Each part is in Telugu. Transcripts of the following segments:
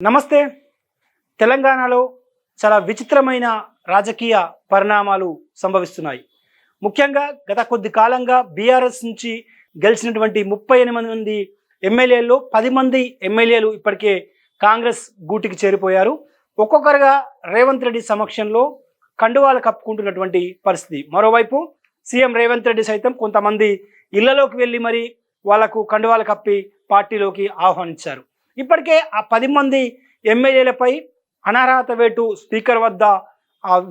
నమస్తే. తెలంగాణలో చాలా విచిత్రమైన రాజకీయ పరిణామాలు సంభవిస్తున్నాయి. ముఖ్యంగా గత కొద్ది కాలంగా బీఆర్ఎస్ నుంచి గెలిచినటువంటి ముప్పై ఎనిమిది మంది ఎమ్మెల్యేల్లో పది మంది ఎమ్మెల్యేలు ఇప్పటికే కాంగ్రెస్ గూటికి చేరిపోయారు. ఒక్కొక్కరుగా రేవంత్ రెడ్డి సమక్షంలో కండువాలు కప్పుకుంటున్నటువంటి పరిస్థితి. మరోవైపు సీఎం రేవంత్ రెడ్డి సైతం కొంతమంది ఇళ్ళలోకి వెళ్ళి మరి వాళ్ళకు కండువాలు కప్పి పార్టీలోకి ఆహ్వానించారు. ఇప్పటికే ఆ పది మంది ఎమ్మెల్యేలపై అనర్హత వేటు స్పీకర్ వద్ద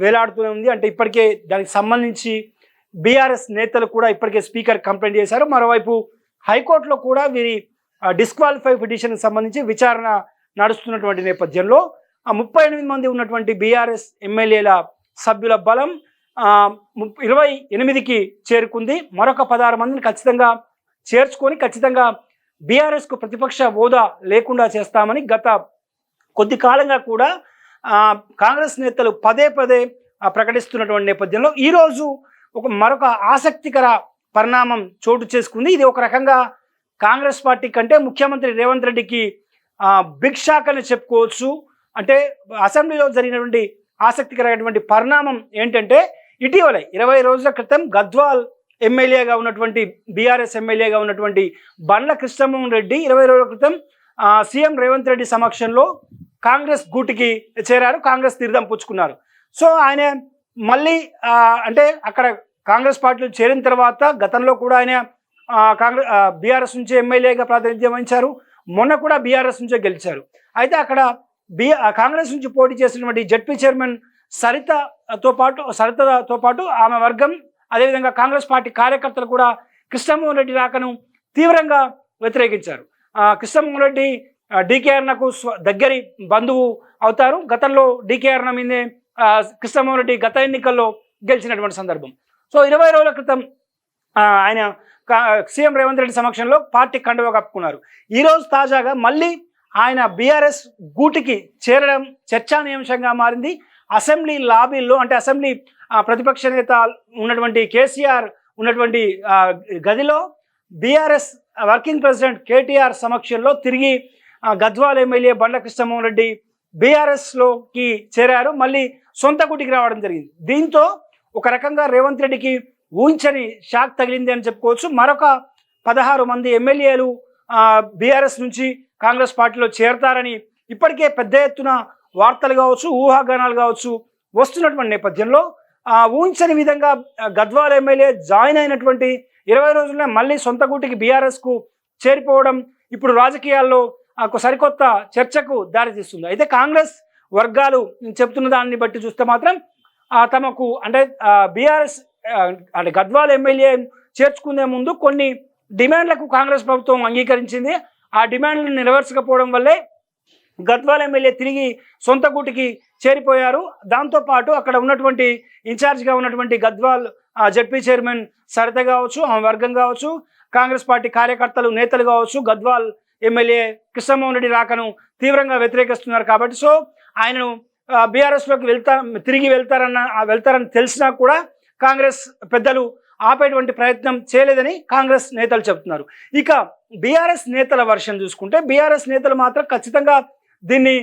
వేలాడుతూనే ఉంది. అంటే ఇప్పటికే దానికి సంబంధించి బీఆర్ఎస్ నేతలు కూడా ఇప్పటికే స్పీకర్ కంప్లైంట్ చేశారు. మరోవైపు హైకోర్టులో కూడా వీరి డిస్క్వాలిఫై పిటిషన్కి సంబంధించి విచారణ నడుస్తున్నటువంటి నేపథ్యంలో ఆ ముప్పై ఎనిమిది మంది ఉన్నటువంటి బీఆర్ఎస్ ఎమ్మెల్యేల సభ్యుల బలం ఇరవై ఎనిమిదికి చేరుకుంది. మరొక పదహారు మందిని ఖచ్చితంగా చేర్చుకొని ఖచ్చితంగా బీఆర్ఎస్కు ప్రతిపక్ష హోదా లేకుండా చేస్తామని గత కొద్ది కాలంగా కూడా కాంగ్రెస్ నేతలు పదే పదే ప్రకటిస్తున్నటువంటి నేపథ్యంలో ఈరోజు ఒక మరొక ఆసక్తికర పరిణామం చోటు చేసుకుంది. ఇది ఒక రకంగా కాంగ్రెస్ పార్టీ కంటే ముఖ్యమంత్రి రేవంత్ రెడ్డికి ఆ, బిగ్ షాక్ అని చెప్పుకోవచ్చు. అంటే అసెంబ్లీలో జరిగినటువంటి ఆసక్తికరమైనటువంటి పరిణామం ఏంటంటే ఇటీవలే ఇరవై రోజుల క్రితం గద్వాల్ ఎమ్మెల్యేగా ఉన్నటువంటి బీఆర్ఎస్ ఎమ్మెల్యేగా ఉన్నటువంటి బండ్ల కృష్ణమోహన్ రెడ్డి ఇరవై రోజుల క్రితం సీఎం రేవంత్ రెడ్డి సమక్షంలో కాంగ్రెస్ గూటికి చేరారు కాంగ్రెస్ తీర్థం పుచ్చుకున్నారు. సో ఆయన మళ్ళీ అంటే అక్కడ కాంగ్రెస్ పార్టీలో చేరిన తర్వాత గతంలో కూడా ఆయన కాంగ్రెస్ బీఆర్ఎస్ నుంచి ఎమ్మెల్యేగా ప్రాతినిధ్యం వహించారు మొన్న కూడా బీఆర్ఎస్ నుంచే గెలిచారు. అయితే అక్కడ బి కాంగ్రెస్ నుంచి పోటీ చేసినటువంటి జడ్పీ చైర్మన్ సరితతో పాటు సరితతో పాటు ఆమె వర్గం అదేవిధంగా కాంగ్రెస్ పార్టీ కార్యకర్తలు కూడా కృష్ణమోహన్ రెడ్డి రాకను తీవ్రంగా వ్యతిరేకించారు. కృష్ణమోహన్ రెడ్డి డీకే స్వ- దగ్గరి బంధువు అవుతారు. గతంలో డీకేఆర్న మీదే కృష్ణమోహన్ రెడ్డి గత ఎన్నికల్లో గెలిచినటువంటి సందర్భం. సో ఇరవై రోజుల క్రితం ఆయన సీఎం రేవంత్ రెడ్డి సమక్షంలో పార్టీ కండువా కప్పుకున్నారు. ఈరోజు తాజాగా మళ్ళీ ఆయన బీఆర్ఎస్ గూటికి చేరడం చర్చానీయాంశంగా మారింది. అసెంబ్లీ లాబీల్లో అంటే అసెంబ్లీ ప్రతిపక్ష నేత ఉన్నటువంటి కేసీఆర్ ఉన్నటువంటి గదిలో బీఆర్ఎస్ వర్కింగ్ ప్రెసిడెంట్ కేటీఆర్ సమక్షంలో తిరిగి గద్వాల గద్వాల్ ఎమ్మెల్యే బండ్ల కృష్ణమోహన్ రెడ్డి బీఆర్ఎస్లోకి చేరారు. మళ్ళీ సొంత గుటికి రావడం జరిగింది. దీంతో ఒక రకంగా రేవంత్ రెడ్డికి ఊహించని షాక్ తగిలింది అని చెప్పుకోవచ్చు. మరొక పదహారు మంది ఎమ్మెల్యేలు బీఆర్ఎస్ నుంచి కాంగ్రెస్ పార్టీలో చేరతారని ఇప్పటికే పెద్ద ఎత్తున వార్తలు కావచ్చు ఊహాగానాలు కావచ్చు వస్తున్నటువంటి నేపథ్యంలో ఊహించని విధంగా గద్వాల్ ఎమ్మెల్యే జాయిన్ అయినటువంటి ఇరవై రోజుల్లో మళ్ళీ సొంత గూటికి బీఆర్ఎస్కు చేరిపోవడం ఇప్పుడు రాజకీయాల్లో ఆ, ఒక సరికొత్త చర్చకు దారితీస్తుంది. అయితే కాంగ్రెస్ వర్గాలు చెప్తున్న దాన్ని బట్టి చూస్తే మాత్రం తమకు అంటే బీఆర్ఎస్ అంటే గద్వాల్ ఎమ్మెల్యే చేర్చుకునే ముందు కొన్ని డిమాండ్లకు కాంగ్రెస్ ప్రభుత్వం అంగీకరించింది. ఆ డిమాండ్లను నెరవేర్చకపోవడం వల్లే గద్వాల్ ఎమ్మెల్యే తిరిగి సొంత గూటికి చేరిపోయారు. దాంతోపాటు అక్కడ ఉన్నటువంటి ఇన్ఛార్జ్గా ఉన్నటువంటి గద్వాల్ జడ్పీ చైర్మన్ సరిత కావచ్చు ఆమె వర్గం కావచ్చు కాంగ్రెస్ పార్టీ కార్యకర్తలు నేతలు కావచ్చు గద్వాల్ ఎమ్మెల్యే కృష్ణమోహన్ రెడ్డి రాకను తీవ్రంగా వ్యతిరేకిస్తున్నారు కాబట్టి సో ఆయనను బీఆర్ఎస్లోకి వెళ్తా తిరిగి వెళ్తారన్న వెళ్తారని తెలిసినా కూడా కాంగ్రెస్ పెద్దలు ఆపేటువంటి ప్రయత్నం చేయలేదని కాంగ్రెస్ నేతలు చెబుతున్నారు. ఇక బీఆర్ఎస్ నేతల వర్షం చూసుకుంటే బీఆర్ఎస్ నేతలు మాత్రం ఖచ్చితంగా దీన్ని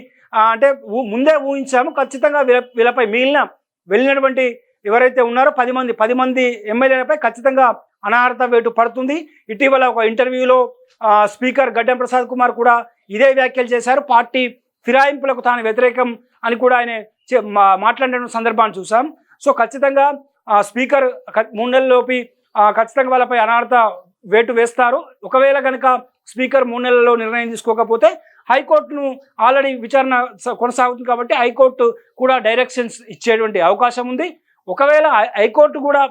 అంటే ముందే ఊహించాము ఖచ్చితంగా వీళ్ళ వీళ్ళపై మిగిలిన వెళ్ళినటువంటి ఎవరైతే ఉన్నారో పది మంది పది మంది ఎమ్మెల్యేలపై ఖచ్చితంగా అనార్హత వేటు పడుతుంది. ఇటీవల ఒక ఇంటర్వ్యూలో స్పీకర్ గడ్డం ప్రసాద్ కుమార్ కూడా ఇదే వ్యాఖ్యలు చేశారు. పార్టీ ఫిరాయింపులకు తాను వ్యతిరేకం అని కూడా ఆయన మా- మాట్లాడిన సందర్భాన్ని చూసాం. సో ఖచ్చితంగా స్పీకర్ మూడు నెలలలోపి ఖచ్చితంగా వాళ్ళపై అనార్హత వేటు వేస్తారు. ఒకవేళ కనుక స్పీకర్ మూడు నెలల్లో నిర్ణయం తీసుకోకపోతే హైకోర్టును ఆల్రెడీ విచారణ స- కొనసాగుతుంది కాబట్టి హైకోర్టు కూడా డైరెక్షన్స్ ఇచ్చేటువంటి అవకాశం ఉంది. ఒకవేళ హైకోర్టు కూడా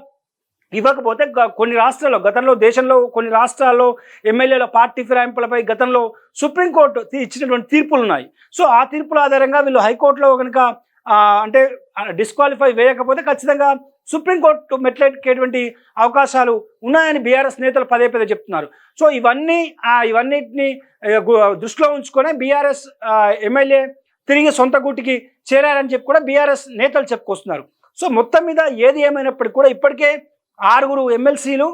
ఇవ్వకపోతే గ- కొన్ని రాష్ట్రాల్లో గతంలో దేశంలో కొన్ని రాష్ట్రాల్లో ఎమ్మెల్యేల పార్టీ ఫిరాయింపులపై గతంలో సుప్రీంకోర్టు తీ- ఇచ్చినటువంటి తీర్పులు ఉన్నాయి సో ఆ తీర్పుల ఆధారంగా వీళ్ళు హైకోర్టులో కనుక అంటే డిస్క్వాలిఫై వేయకపోతే ఖచ్చితంగా సుప్రీంకోర్టు మెట్లెక్కేటువంటి అవకాశాలు ఉన్నాయని బీఆర్ఎస్ నేతలు పదే పదే చెప్తున్నారు. సో ఇవన్నీ ఇవన్నిటిని దృష్టిలో ఉంచుకొని బీఆర్ఎస్ ఎమ్మెల్యే తిరిగి సొంత గూటికి చేరారని చెప్పి కూడా బీఆర్ఎస్ నేతలు చెప్పుకొస్తున్నారు. సో మొత్తం మీద ఏది ఏమైనప్పటికీ కూడా ఇప్పటికే ఆరుగురు ఎమ్మెల్సీలు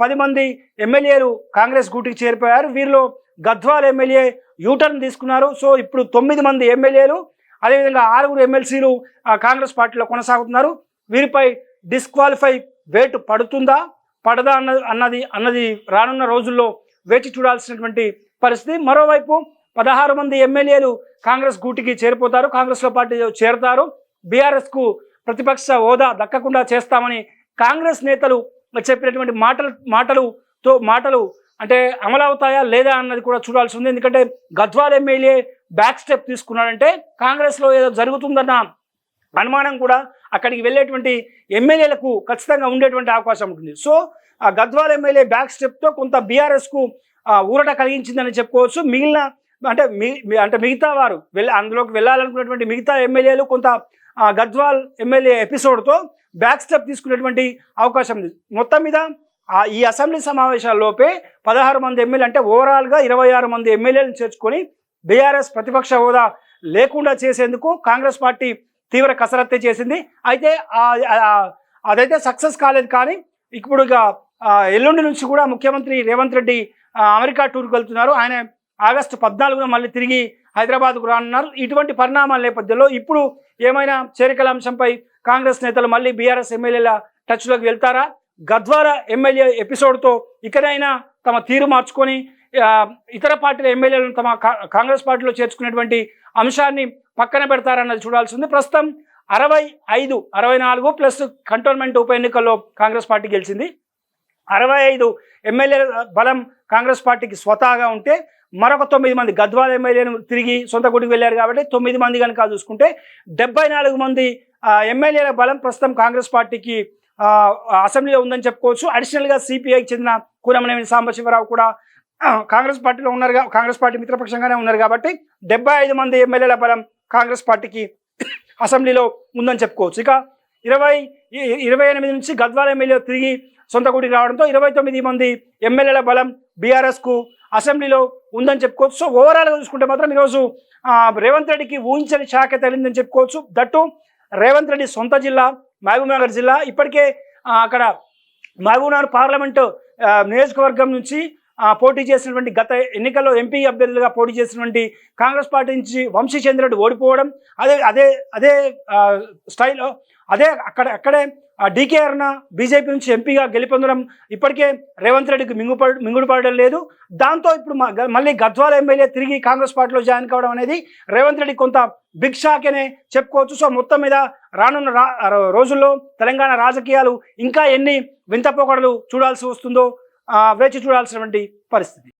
పది మంది ఎమ్మెల్యేలు కాంగ్రెస్ గూటికి చేరిపోయారు. వీరిలో గద్వాల్ ఎమ్మెల్యే యూటర్న్ తీసుకున్నారు. సో ఇప్పుడు తొమ్మిది మంది ఎమ్మెల్యేలు అదేవిధంగా ఆరుగురు ఎమ్మెల్సీలు కాంగ్రెస్ పార్టీలో కొనసాగుతున్నారు. వీరిపై డిస్క్వాలిఫై వేటు పడుతుందా? పడదా అన్న అన్నది అన్నది రానున్న రోజుల్లో వేచి చూడాల్సినటువంటి పరిస్థితి. మరోవైపు పదహారు మంది ఎమ్మెల్యేలు కాంగ్రెస్ గూటికి చేరిపోతారు. కాంగ్రెస్లో పార్టీ చేరతారు. బీఆర్ఎస్కు ప్రతిపక్ష హోదా దక్కకుండా చేస్తామని కాంగ్రెస్ నేతలు చెప్పినటువంటి మాటలు మాటలుతో మాటలు అంటే అమలవుతాయా లేదా అన్నది కూడా చూడాల్సి ఉంది. ఎందుకంటే గద్వాల్ ఎమ్మెల్యే బ్యాక్ స్టెప్ తీసుకున్నాడంటే కాంగ్రెస్లో ఏదో జరుగుతుందన్న అనుమానం కూడా అక్కడికి వెళ్ళేటువంటి ఎమ్మెల్యేలకు ఖచ్చితంగా ఉండేటువంటి అవకాశం ఉంటుంది. సో ఆ గద్వాల్ ఎమ్మెల్యే బ్యాక్ స్టెప్తో కొంత బీఆర్ఎస్కు ఊరట కలిగించిందని చెప్పుకోవచ్చు. మిగిలిన అంటే మీ అంటే మిగతా వారు వెళ్ళ అందులోకి వెళ్ళాలనుకున్నటువంటి మిగతా ఎమ్మెల్యేలు కొంత గద్వాల్ ఎమ్మెల్యే ఎపిసోడ్తో బ్యాక్ స్టెప్ తీసుకునేటువంటి అవకాశం ఉంది. మొత్తం మీద ఈ అసెంబ్లీ సమావేశాల్లోపే పదహారు మంది ఎమ్మెల్యే అంటే ఓవరాల్గా ఇరవై ఆరు మంది ఎమ్మెల్యేలను చేర్చుకొని బీఆర్ఎస్ ప్రతిపక్ష హోదా లేకుండా చేసేందుకు కాంగ్రెస్ పార్టీ తీవ్ర కసరత్తే చేసింది. అయితే అదైతే సక్సెస్ కాలేదు కానీ ఇప్పుడు ఇక ఎల్లుండి నుంచి కూడా ముఖ్యమంత్రి రేవంత్ రెడ్డి అమెరికా టూర్కి వెళ్తున్నారు. ఆయన ఆగస్టు పద్నాలుగున మళ్ళీ తిరిగి హైదరాబాద్కు రానున్నారు. ఇటువంటి పరిణామాల నేపథ్యంలో ఇప్పుడు ఏమైనా చేరికల అంశంపై కాంగ్రెస్ నేతలు మళ్ళీ బీఆర్ఎస్ ఎమ్మెల్యేల టచ్లోకి వెళ్తారా? గద్వార ఎమ్మెల్యే ఎపిసోడ్తో ఇకనైనా తమ తీరు మార్చుకొని ఇతర పార్టీల ఎమ్మెల్యేలను తమ కా- కాంగ్రెస్ పార్టీలో చేర్చుకునేటువంటి అంశాన్ని పక్కన పెడతారన్నది చూడాల్సింది. ప్రస్తుతం అరవై ఐదు అరవై నాలుగు ప్లస్ కంటోన్మెంట్ ఉప ఎన్నికల్లో కాంగ్రెస్ పార్టీ గెలిచింది. అరవై ఐదు ఎమ్మెల్యేల బలం కాంగ్రెస్ పార్టీకి స్వతహాగా ఉంటే మరొక తొమ్మిది మంది గద్వాల ఎమ్మెల్యేను తిరిగి సొంత గుడికి వెళ్ళారు కాబట్టి తొమ్మిది మంది కనుక చూసుకుంటే డెబ్బై నాలుగు మంది ఎమ్మెల్యేల బలం ప్రస్తుతం కాంగ్రెస్ పార్టీకి అసెంబ్లీలో ఉందని చెప్పుకోవచ్చు. అడిషనల్గా సిపిఐకి చెందిన కూరమనేని సాంబశివరావు కూడా కాంగ్రెస్ పార్టీలో ఉన్నారు కాంగ్రెస్ పార్టీ మిత్రపక్షంగానే ఉన్నారు కాబట్టి డెబ్బై ఐదు మంది ఎమ్మెల్యేల బలం కాంగ్రెస్ పార్టీకి అసెంబ్లీలో ఉందని చెప్పుకోవచ్చు. ఇక ఇరవై ఇరవై ఎనిమిది నుంచి గద్వాల ఎమ్మెల్యే తిరిగి సొంత గుడికి రావడంతో ఇరవై తొమ్మిది మంది ఎమ్మెల్యేల బలం బీఆర్ఎస్కు అసెంబ్లీలో ఉందని చెప్పుకోవచ్చు. సో ఓవరాల్గా చూసుకుంటే మాత్రం ఈరోజు రేవంత్ రెడ్డికి ఊహించని శాఖ తగిలిందని చెప్పుకోవచ్చు. దట్టు రేవంత్ రెడ్డి సొంత జిల్లా మహబూబ్నగర్ జిల్లా. ఇప్పటికే అక్కడ మహబూబ్నగర్ పార్లమెంటు నియోజకవర్గం నుంచి పోటీ చేసినటువంటి గత ఎన్నికల్లో ఎంపీ అభ్యర్థులుగా పోటీ చేసినటువంటి కాంగ్రెస్ పార్టీ నుంచి వంశీచంద్రుడు ఓడిపోవడం అదే అదే అదే స్టైల్లో అదే అక్కడ అక్కడే డీకే అరుణ బీజేపీ నుంచి ఎంపీగా గెలుపొందడం ఇప్పటికే రేవంత్ రెడ్డికి మింగుపడ మింగుడుపడడం లేదు. దాంతో ఇప్పుడు మ- మళ్ళీ గద్వాల ఎమ్మెల్యే తిరిగి కాంగ్రెస్ పార్టీలో జాయిన్ కావడం అనేది రేవంత్ రెడ్డి కొంత బిగ్ షాక్ అనే చెప్పుకోవచ్చు. సో మొత్తం మీద రానున్న రోజుల్లో తెలంగాణ రాజకీయాలు ఇంకా ఎన్ని వింత పోకడలు చూడాల్సి వస్తుందో వేచి చూడాల్సినటువంటి పరిస్థితి.